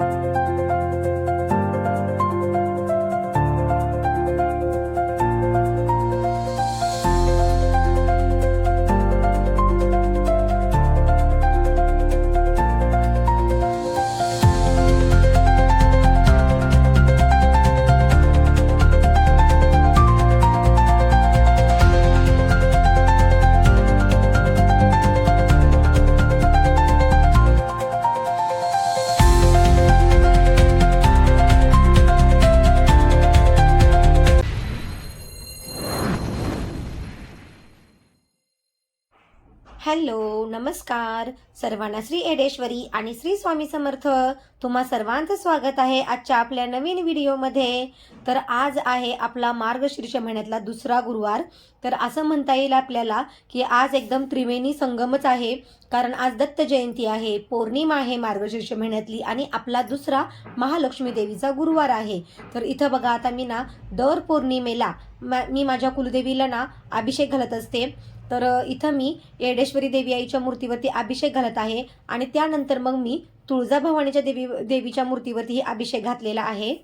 you नमस्कार. सर्वांना श्री एडेश्वरी आणि श्री स्वामी समर्थ. तुम्हा सर्वांचं स्वागत आहे आजच्या आपल्या नवीन व्हिडिओमध्ये. तर आज आहे आपला मार्गशीर्ष महिन्यातला दुसरा गुरुवार. तर असं म्हणता येईल आपल्याला की आज एकदम त्रिवेणी संगमच आहे. कारण आज दत्त जयंती आहे पौर्णिमा आहे मार्गशीर्ष महिन्यातली आणि आपला दुसरा महालक्ष्मी देवीचा गुरुवार आहे. तर इथं बघा आता मी ना दर पौर्णिमेला मी माझ्या कुलदेवीला ना अभिषेक घालत असते. तर इथं मी येडेश्वरी देवी आईच्या मूर्तीवरती अभिषेक घालत आहे आणि त्यानंतर मग मी तुळजाभवानीच्या देवी देवीच्या मूर्तीवरतीही अभिषेक घातलेला आहे.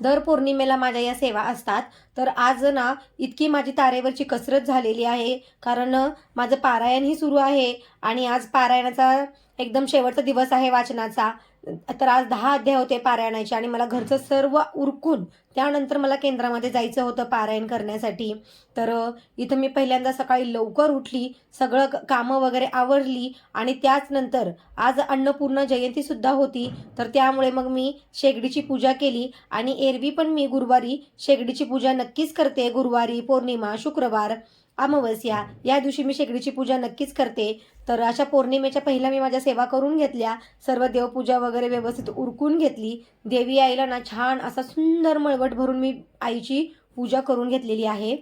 दर पौर्णिमेला माझ्या या सेवा असतात. तर आज ना इतकी माझी तारेवरची कसरत झालेली आहे. कारण माझं पारायणही सुरू आहे आणि आज पारायणाचा एकदम शेवटचा दिवस आहे वाचनाचा. तर आज दहा अध्याय होते पारायणाचे आणि मला घरचं सर्व उरकून त्यानंतर मला केंद्रामध्ये जायचं होतं पारायण करण्यासाठी. तर इथं मी पहिल्यांदा सकाळी लवकर उठली सगळं कामं वगैरे आवरली आणि त्याच नंतर आज अन्नपूर्णा जयंतीसुद्धा होती. तर त्यामुळे मग मी शेगडीची पूजा केली आणि एरवी पण मी गुरुवारी शेगडीची पूजा नक्कीच करते. गुरुवारी पौर्णिमा शुक्रवार. अमावस्या. या दिवशी मी शेगडीची पूजा नक्कीच करते. तर अशा पौर्णिमेच्या पहिल्या मी माझ्या सेवा करून घेतल्या. सर्व देवपूजा वगैरे व्यवस्थित उरकून घेतली. देवी आईला ना छान असा सुंदर मळवट भरून मी आईची पूजा करून घेतलेली आहे.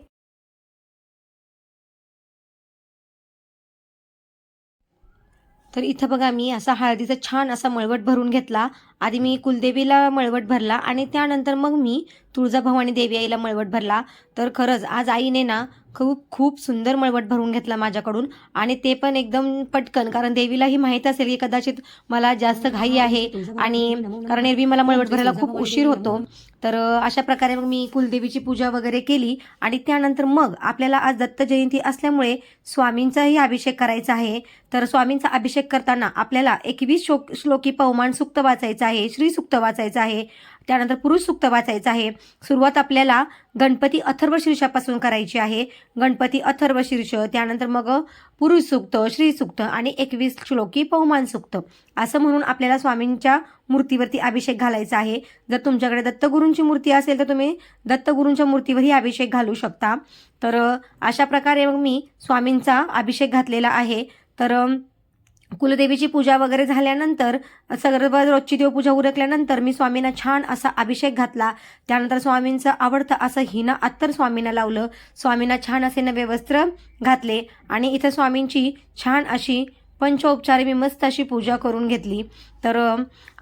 तर इथं बघा मी असा हळदीचा छान असा मळवट भरून घेतला. आधी मी कुलदेवीला मळवट भरला आणि त्यानंतर मग मी तुळजाभवानी देवी आईला मळवट भरला. तर खरंच आज आईने ना खूप खूप सुंदर मळवट भरून घेतला माझ्याकडून. आणि ते पण एकदम पटकन कारण देवीलाही माहीत असेल की कदाचित मला जास्त घाई आहे. आणि कारण एरवी मला मळवट भरायला खूप उशीर होतो. तर अशा प्रकारे मग मी कुलदेवीची पूजा वगैरे केली. आणि त्यानंतर मग आपल्याला आज दत्त जयंती असल्यामुळे स्वामींचाही अभिषेक करायचा आहे. तर स्वामींचा अभिषेक करताना आपल्याला एकवीस श्लोक श्लोकी पवमान सुक्त वाचायचं आहे श्री सुक्त वाचायचं आहे. त्यानंतर पुरुष सुक्त वाचायचं आहे. सुरुवात आपल्याला गणपती अथर्व शीर्षापासून करायची आहे. गणपती अथर्व शीर्ष त्यानंतर मग पुरुष सुक्त श्री सुक्त आणि एकवीस श्लोकी पवमान सुक्त. असं म्हणून आपल्याला स्वामींच्या मूर्तीवरती अभिषेक घालायचा आहे. जर तुमच्याकडे दत्तगुरूंची मूर्ती असेल तर तुम्ही दत्तगुरूंच्या मूर्तीवरही अभिषेक घालू शकता. तर अशा प्रकारे मग मी स्वामींचा अभिषेक घातलेला आहे. तर कुलदेवीची पूजा वगैरे झाल्यानंतर सर्व रोजची देवपूजा उरकल्यानंतर मी स्वामींना छान असा अभिषेक घातला. त्यानंतर स्वामींचं आवडतं असं हिना अत्तर स्वामींना लावलं. स्वामींना छान असे नवे वस्त्र घातले आणि इथं स्वामींची छान अशी पंचोपचारी मी मस्त अशी पूजा करून घेतली. तर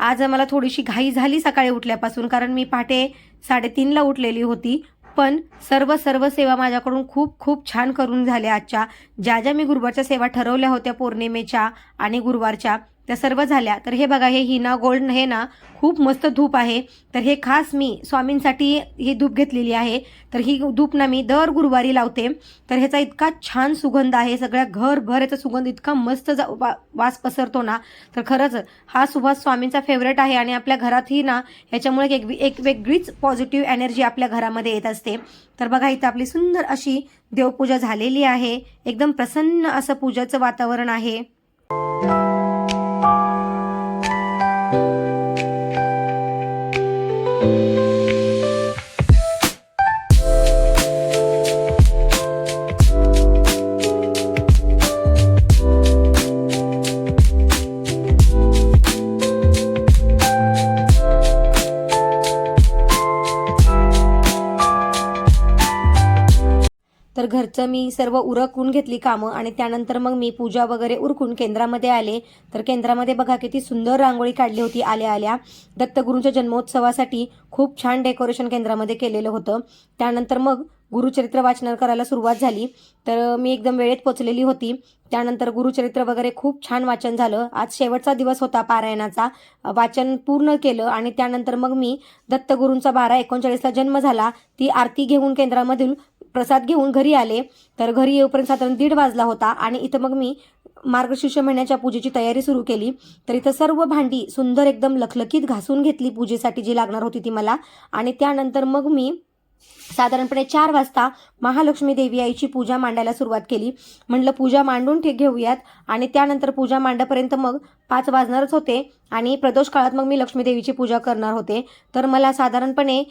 आज मला थोडीशी घाई झाली सकाळी उठल्यापासून कारण मी पहाटे साडेतीनला उठलेली होती. पण सर्व सर्व सेवा माझ्याकडून खूप खूप छान करून झाल्या आजच्या. ज्या ज्या मी गुरुवारच्या सेवा ठरवल्या होत्या पौर्णिमेच्या आणि गुरुवारच्या त्या सर्व झाल्या. तर हे बघा हे हिना गोल्ड हे ना खूप मस्त धूप आहे. तर हे खास मी स्वामींसाठी ही धूप घेतलेली आहे. तर ही धूप ना मी दर गुरुवारी लावते. तर ह्याचा इतका छान सुगंध आहे. सगळ्या घरभर याचा सुगंध इतका मस्त जा वा वास पसरतो ना. तर खरंच हा सुवास स्वामींचा फेवरेट आहे आणि आपल्या घरातही ना ह्याच्यामुळे एक एक वेगळीच पॉझिटिव्ह एनर्जी आपल्या घरामध्ये येत असते. तर बघा इथं आपली सुंदर अशी देवपूजा झालेली आहे. एकदम प्रसन्न असं पूजाचं वातावरण आहे. तर घरचं मी सर्व उरकून घेतली कामं आणि त्यानंतर मग मी पूजा वगैरे उरकून केंद्रामध्ये आले. तर केंद्रामध्ये बघा किती सुंदर रांगोळी काढली होती आल्या आल्या. दत्तगुरूंच्या जन्मोत्सवासाठी खूप छान डेकोरेशन केंद्रामध्ये केलेलं होतं. त्यानंतर मग गुरुचरित्र वाचन करायला सुरुवात झाली. तर मी एकदम वेळेत पोचलेली होती. त्यानंतर गुरुचरित्र वगैरे खूप छान वाचन झालं. आज शेवटचा दिवस होता पारायणाचा. वाचन पूर्ण केलं आणि त्यानंतर मग मी दत्तगुरूंचा बारा एकोणचाळीसला जन्म झाला. ती आरती घेऊन केंद्रामधून प्रसाद घेऊन घरी आले. तर घरी येऊपर्यंत साधारण दीड वाजला होता आणि इथं मग मी मार्गशीर्ष महिन्याच्या पूजेची तयारी सुरू केली. तर इथं सर्व भांडी सुंदर एकदम लखलखीत घासून घेतली पूजेसाठी जी लागणार होती ती मला. आणि त्यानंतर मग मी साधारणपणे चार वाजता महालक्ष्मी देवी आईची पूजा मांडायला सुरुवात केली. म्हटलं पूजा मांडून ठे घेऊयात. आणि त्यानंतर पूजा मांडापर्यंत मग पाच वाजणारच होते आणि प्रदोष काळात मग मी लक्ष्मी देवीची पूजा करणार होते. तर मला साधारणपणे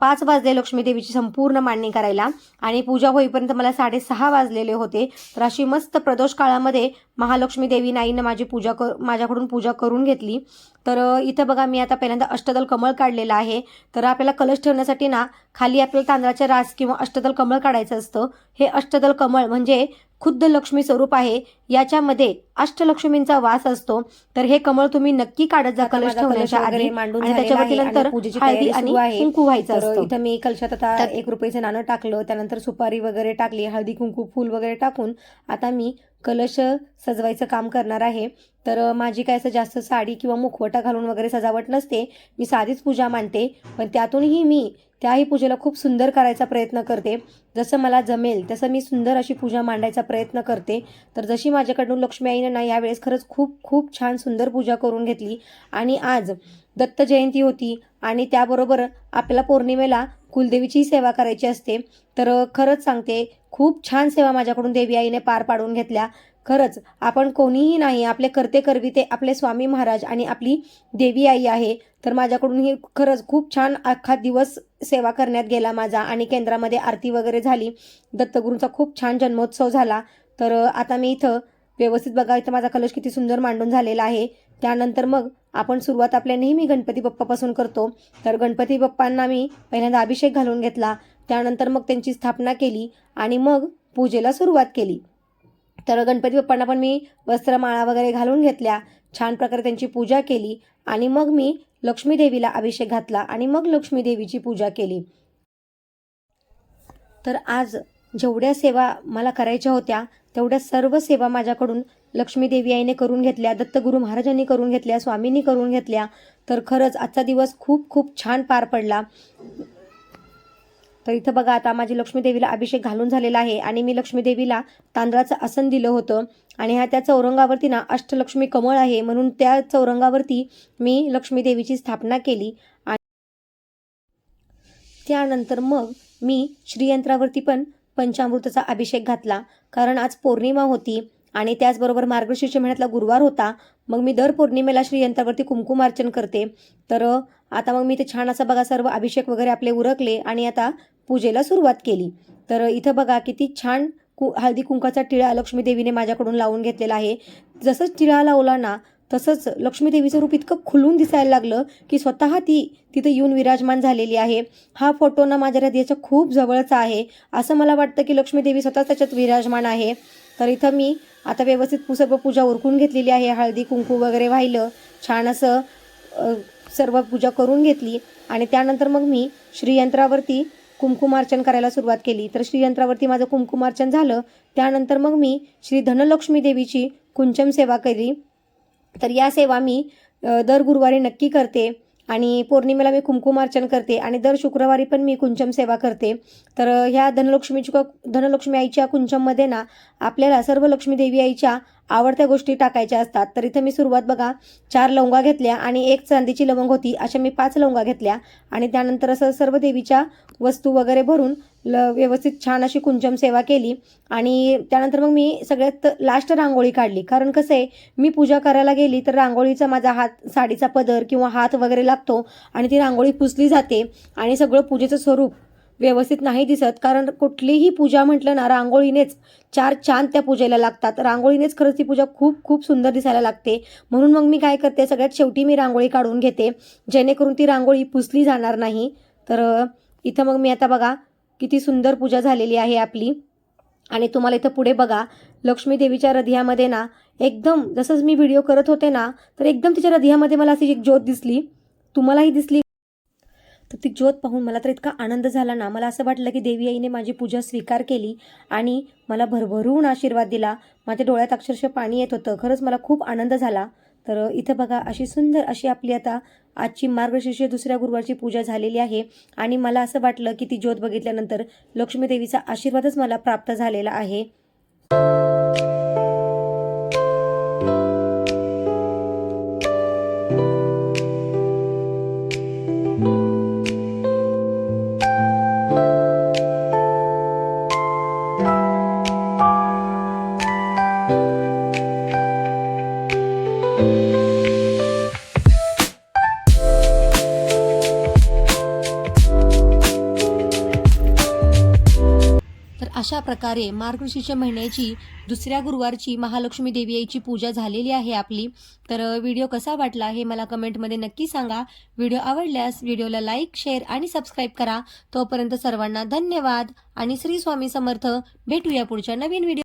पाच वाजले लक्ष्मी देवीची संपूर्ण मांडणी करायला आणि पूजा होईपर्यंत मला साडेसहा वाजलेले होते. तर अशी मस्त प्रदोष काळामध्ये महालक्ष्मी देवी नाईनं माझी पूजा कर माझ्याकडून पूजा करून घेतली. तर इथं बघा मी आता पहिल्यांदा अष्टदल कमळ काढलेलं आहे. तर आपल्याला कलश ठेवण्यासाठी ना खाली आपल्याला तांदळाचे रास किंवा अष्टदल कमळ काढायचं असतं. हे अष्टदल कमळ म्हणजे खुद्द लक्ष्मी स्वरूप आहे. याच्यामध्ये अष्टलक्ष्मींचा वास असतो. तर हे कमळ तुम्ही नक्की काढत जा कलश ठेवण्याच्या आधी. मांडून त्याच्यावरती नंतर पूजेची हळदी आणि कुंकू व्हायचं असतं. इथं मी कलशात आता एक रुपयाचं नाणं टाकलं. त्यानंतर सुपारी वगैरे टाकली हळदी कुंकू फूल वगैरे टाकून आता मी कलश सजवायचं काम करणार आहे. तर माझी काय असं जास्त साडी किंवा मुखवटा घालून वगैरे सजावट नसते. मी साधीच पूजा मांडते. पण त्यातूनही मी त्याही पूजेला खूप सुंदर करायचा प्रयत्न करते. जसं मला जमेल तसं मी सुंदर अशी पूजा मांडायचा प्रयत्न करते. तर जशी माझ्याकडून लक्ष्मी आईनं ना यावेळेस खरंच खूप खूप छान सुंदर पूजा करून घेतली. आणि आज दत्त जयंती होती आणि त्याबरोबर आपल्याला पौर्णिमेला कुलदेवीचीही सेवा करायची असते. तर खरंच सांगते खूप छान सेवा माझ्याकडून देवी आईने पार पाडून घेतल्या. खरंच आपण कोणीही नाही आपले करते करविते आपले स्वामी महाराज आणि आपली देवी आई आहे तर माझ्याकडून ही खरंच खूप छान अख्खा दिवस सेवा करण्यात गेला माझा आणि केंद्रामध्ये आरती वगैरे झाली. दत्तगुरूंचा खूप छान जन्मोत्सव झाला. तर आता मी इथं व्यवस्थित बघा इथं माझा कलश किती सुंदर मांडून झालेला आहे. त्यानंतर मग आपण सुरुवात आपल्या नेहमी गणपती बाप्पापासून करतो. तर गणपती बाप्पांना मी पहिल्यांदा अभिषेक घालून घेतला. त्यानंतर मग त्यांची स्थापना केली आणि मग पूजेला सुरुवात केली. तर गणपती बाप्पांना पण मी वस्त्रमाळा वगैरे घालून घेतल्या. छान प्रकारे त्यांची पूजा केली आणि मग मी लक्ष्मीदेवीला अभिषेक घातला आणि मग लक्ष्मीदेवीची पूजा केली. तर आज जेवढ्या सेवा मला करायच्या होत्या तेवढ्या सर्व सेवा माझ्याकडून लक्ष्मीदेवी आईने करून घेतल्या दत्तगुरू महाराजांनी करून घेतल्या स्वामींनी करून घेतल्या. तर खरंच आजचा दिवस खूप खूप छान पार पडला. तर इथं बघा आता माझी लक्ष्मीदेवीला अभिषेक घालून झालेला आहे आणि मी लक्ष्मीदेवीला तांदळाचं आसन दिलं होतं. आणि ह्या त्या चौरंगावरती ना अष्टलक्ष्मी कमळ आहे म्हणून त्या चौरंगावरती मी लक्ष्मी देवीची स्थापना केली. आणि त्यानंतर मग मी श्रीयंत्रावरती पण पंचामृताचा अभिषेक घातला. कारण आज पौर्णिमा होती आणि त्याचबरोबर मार्गशीर्ष महिन्यातला गुरुवार होता. मग मी दर पौर्णिमेला श्रीयंत्रावरती कुमकुमार्चन करते. तर आता मग मी ते छान असा बघा सर्व अभिषेक वगैरे आपले उरकले आणि आता पूजेला सुरुवात केली. तर इथं बघा किती छान कु हळदी कुंकाचा टिळा लक्ष्मी देवीने माझ्याकडून लावून घेतलेला आहे. जसंच टिळा लावला ना तसंच लक्ष्मी देवीचं रूप इतकं खुलून दिसायला लागलं की स्वतः ती तिथं येऊन विराजमान झालेली आहे. हा फोटो ना माझ्या हृदयाच्या खूप जवळचा आहे. असं मला वाटतं की लक्ष्मी देवी स्वतः त्याच्यात विराजमान आहे. तर इथं मी आता व्यवस्थित पुसर्व पूजा उरकून घेतलेली आहे. हळदी कुंकू वगैरे वाहिलं छान असं सर्व पूजा करून घेतली. आणि त्यानंतर मग मी श्रीयंत्रावरती कुंकुमार्चन करायला सुरुवात केली. तर श्रीयंत्रावरती माझं कुंकुमार्चन झालं. त्यानंतर मग मी श्री धनलक्ष्मी देवीची कुंचम सेवा केली. तर या सेवा मी दर गुरुवारी नक्की करते आणि पौर्णिमेला मी कुंकुमार्चन करते आणि दर शुक्रवारी पण मी कुंचम सेवा करते. तर ह्या धनलक्ष्मीची धनलक्ष्मी आईच्या कुंचममध्ये ना आपल्याला सर्व लक्ष्मी देवी आईच्या आवडत्या गोष्टी टाकायच्या असतात. तर इथं मी सुरुवात बघा. चार लवंगा घेतल्या आणि एक चांदीची लवंग होती. अशा मी पाच लवंगा घेतल्या. आणि त्यानंतर असं सर्व देवीच्या वस्तू वगैरे भरून ल व्यवस्थित छान अशी कुंचम सेवा केली. आणि त्यानंतर मग मी सगळ्यात लास्ट रांगोळी काढली. कारण कसं आहे मी पूजा करायला गेली तर रांगोळीचा माझा हात साडीचा पदर किंवा हात वगैरे लागतो आणि ती रांगोळी पुसली जाते. आणि सगळं पूजेचं स्वरूप व्यवस्थित नाही दिसत कारण कुठलीही पूजा म्हटलं ना रांगोळीनेच चार चांद त्या पूजेला लागतात. रांगोळीनेच खरंच ती पूजा खूप खूप सुंदर दिसायला लागते. म्हणून मग मी काय करते सगळ्यात शेवटी मी रांगोळी काढून घेते. जेणेकरून ती रांगोळी पुसली जाणार नाही. तर इथं मग मी आता बघा किती सुंदर पूजा झालेली आहे आपली. आणि तुम्हाला इथं पुढे बघा लक्ष्मी देवीच्या हृदयामध्ये ना एकदम जसंच मी व्हिडिओ करत होते ना तर एकदम तिच्या हृदयामध्ये मला अशी एक ज्योत दिसली. तुम्हालाही दिसली तर ती ज्योत पाहून मला तर इतका आनंद झाला ना. मला असं वाटलं की देवी आईने माझी पूजा स्वीकार केली आणि मला भरभरून आशीर्वाद दिला. माझ्या डोळ्यात अक्षरशः पाणी येत होतं. खरंच मला खूप आनंद झाला. तर इथं बघा अशी सुंदर अशी आपली आता आजची मार्गशीर्ष दुसऱ्या गुरुवारची पूजा झालेली आहे. आणि मला असं वाटलं की ती ज्योत बघितल्यानंतर लक्ष्मीदेवीचा आशीर्वादच मला प्राप्त झालेला आहे. तर अशा प्रकारे मार्गशीर्ष महिन्याची दुसऱ्या गुरुवारची महालक्ष्मी देवी आईची पूजा झालेली आहे आपली. तर व्हिडिओ कसा वाटला हे मला कमेंटमध्ये नक्की सांगा. व्हिडिओ आवडल्यास व्हिडिओला लाईक शेअर आणि सबस्क्राईब करा. तोपर्यंत सर्वांना धन्यवाद आणि श्री स्वामी समर्थ. भेटूया पुढच्या नवीन व्हिडिओ